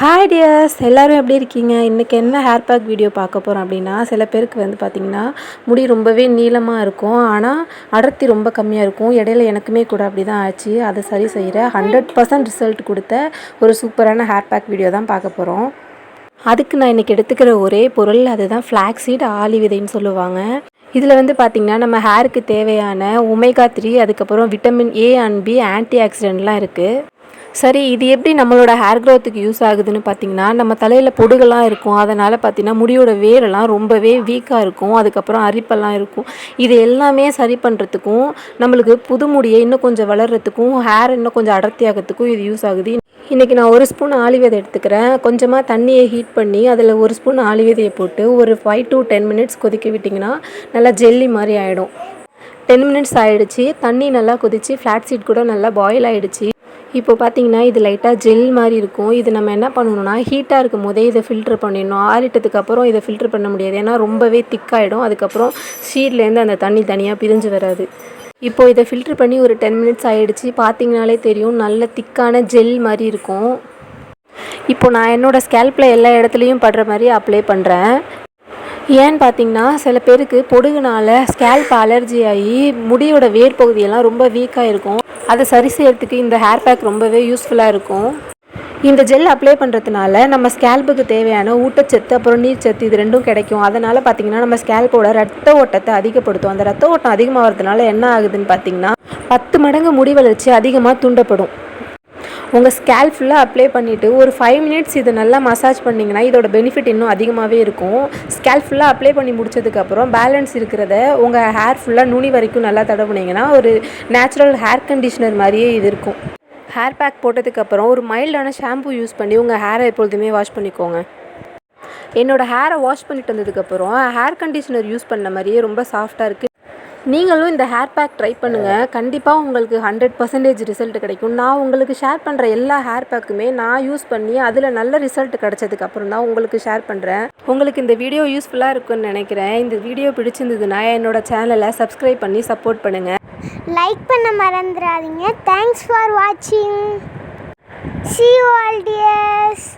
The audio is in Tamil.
ஹாய் டியர்ஸ் எல்லோரும் எப்படி இருக்கீங்க? இன்றைக்கி என்ன ஹேர் பேக் வீடியோ பார்க்க போகிறோம் அப்படின்னா சில பேருக்கு வந்து பார்த்திங்கன்னா முடி ரொம்பவே நீளமாக இருக்கும். ஆனால் அடர்த்தி ரொம்ப கம்மியாக இருக்கும். இடையில எனக்குமே கூட அப்படி தான் ஆச்சு. அதை சரி செய்கிற ஹண்ட்ரட் பர்சன்ட் ரிசல்ட் கொடுத்த ஒரு சூப்பரான ஹேர் பேக் வீடியோ தான் பார்க்க போகிறோம் அதுக்கு நான் இன்றைக்கி எடுத்துக்கிற ஒரே பொருள் அதுதான் ஃப்ளாக்ஸீட் ஆலி விதைன்னு சொல்லுவாங்க. இதில் வந்து பார்த்திங்கன்னா நம்ம ஹேருக்கு தேவையான ஒமேகா த்ரீ அதுக்கப்புறம் vitamin A and B anti ஆக்சிடென்ட்லாம் இருக்குது சரி இது எப்படி நம்மளோட ஹேர் க்ரோத்துக்கு யூஸ் ஆகுதுன்னு பார்த்தீங்கன்னா நம்ம தலையில் பொடுகெல்லாம் இருக்கும். அதனால் பார்த்தீங்கன்னா முடியோட வேரெல்லாம் ரொம்பவே வீக்காக இருக்கும். அதுக்கப்புறம் அரிப்பெல்லாம் இருக்கும். இது எல்லாமே சரி பண்ணுறதுக்கும் நம்மளுக்கு புது முடியை இன்னும் கொஞ்சம் வளர்கிறதுக்கும் ஹேர் இன்னும் கொஞ்சம் அடர்த்தியாகிறதுக்கும் இது யூஸ் ஆகுது. இன்றைக்கி நான் ஒரு ஸ்பூன் ஆலிவேதை எடுத்துக்கிறேன். கொஞ்சமாக தண்ணியை ஹீட் பண்ணி அதில் ஒரு ஸ்பூன் ஆலிவேதையை போட்டு ஒரு ஃபைவ் டு டென் மினிட்ஸ் கொதிக்க விட்டிங்கன்னா நல்லா ஜெல்லி மாதிரி ஆகிடும் டென் மினிட்ஸ் ஆகிடுச்சி தண்ணி நல்லா கொதிச்சு ஃப்ளாட் சீட் கூட நல்லா பாயில் ஆகிடுச்சு இப்போ பார்த்தீங்கன்னா இது லைட்டாக ஜெல் மாதிரி இருக்கும். இது நம்ம என்ன பண்ணணும்னா ஹீட்டாக இருக்கும் போதே இதை ஃபில்டர் பண்ணிடணும். ஆறிட்டதுக்கு அப்புறம் இதை ஃபில்டர் பண்ண முடியாது. ஏன்னா ரொம்பவே திக்காயிடும் அதுக்கப்புறம் ஷீட்லேருந்து அந்த தண்ணி தனியாக பிரிஞ்சு வராது. இப்போ இதை ஃபில்டர் பண்ணி ஒரு டென் மினிட்ஸ் ஆகிடுச்சு பார்த்தீங்கனாலே தெரியும் நல்ல திக்கான ஜெல் மாதிரி இருக்கும். இப்போ நான் என்னோடய ஸ்கேல்பில் எல்லா இடத்துலையும் படுற மாதிரி அப்ளை பண்ணுறேன் ஏன்னு பார்த்தீங்கன்னா சில பேருக்கு பொடுகுனால ஸ்கேல்ப் அலர்ஜி ஆகி முடியோட வேர் பகுதியெல்லாம் ரொம்ப வீக்காக இருக்கும் அதை சரி செய்யறதுக்கு இந்த ஹேர் பேக் ரொம்பவே யூஸ்ஃபுல்லாக இருக்கும். இந்த ஜெல் அப்ளை பண்ணுறதுனால நம்ம ஸ்கேல்புக்கு தேவையான ஊட்டச்சத்து அப்புறம் நீர்ச்சத்து இது ரெண்டும் கிடைக்கும். அதனால் பார்த்திங்கன்னா நம்ம ஸ்கேல்போட ரத்த ஓட்டத்தை அதிகப்படுத்தும். அந்த ரத்த ஓட்டம் அதிகமாகிறதுனால என்ன ஆகுதுன்னு பார்த்தீங்கன்னா பத்து மடங்கு முடி வளர்ச்சி அதிகமாக தூண்டப்படும். உங்கள் ஸ்கேல் ஃபுல்லாக அப்ளை பண்ணிவிட்டு ஒரு ஃபைவ் மினிட்ஸ் இதை நல்லா மசாஜ் பண்ணிங்கன்னா இதோட பெனிஃபிட் இன்னும் அதிகமாகவே இருக்கும். ஸ்கேல் ஃபுல்லாக அப்ளை பண்ணி முடிச்சதுக்கப்புறம் பேலன்ஸ் இருக்கிறத உங்கள் ஹேர் ஃபுல்லாக நுனி வரைக்கும் நல்லா தடவுனீங்கன்னா ஒரு நேச்சுரல் ஹேர் கண்டிஷ்னர் மாதிரியே இது இருக்கும். ஹேர் பேக் போட்டதுக்கப்புறம் ஒரு மைல்டான ஷாம்பு யூஸ் பண்ணி உங்கள் ஹேரை எப்பொழுதுமே வாஷ் பண்ணிக்கோங்க. என்னோடய ஹேரை வாஷ் பண்ணிட்டு வந்ததுக்கப்புறம் ஹேர் கண்டிஷனர் யூஸ் பண்ண மாதிரியே ரொம்ப சாஃப்டாக இருக்குது நீங்களும் இந்த ஹேர் பேக் ட்ரை பண்ணுங்கள் கண்டிப்பாக உங்களுக்கு ஹண்ட்ரட் பர்சன்டேஜ் ரிசல்ட் கிடைக்கும். நான் உங்களுக்கு ஷேர் பண்ணுற எல்லா ஹேர் பேக்குமே நான் யூஸ் பண்ணி அதில் நல்ல ரிசல்ட் கிடச்சதுக்கு அப்புறம் தான் உங்களுக்கு ஷேர் பண்ணுறேன் உங்களுக்கு இந்த வீடியோ யூஸ்ஃபுல்லாக இருக்கும்னு நினைக்கிறேன். இந்த வீடியோ பிடிச்சிருந்ததுன்னா என்னோட சேனலை சப்ஸ்கிரைப் பண்ணி சப்போர்ட் பண்ணுங்கள் லைக் பண்ண மறந்துடாதீங்க. தேங்க்ஸ் ஃபார் வாட்சிங் சி ஆல் டியர்ஸ்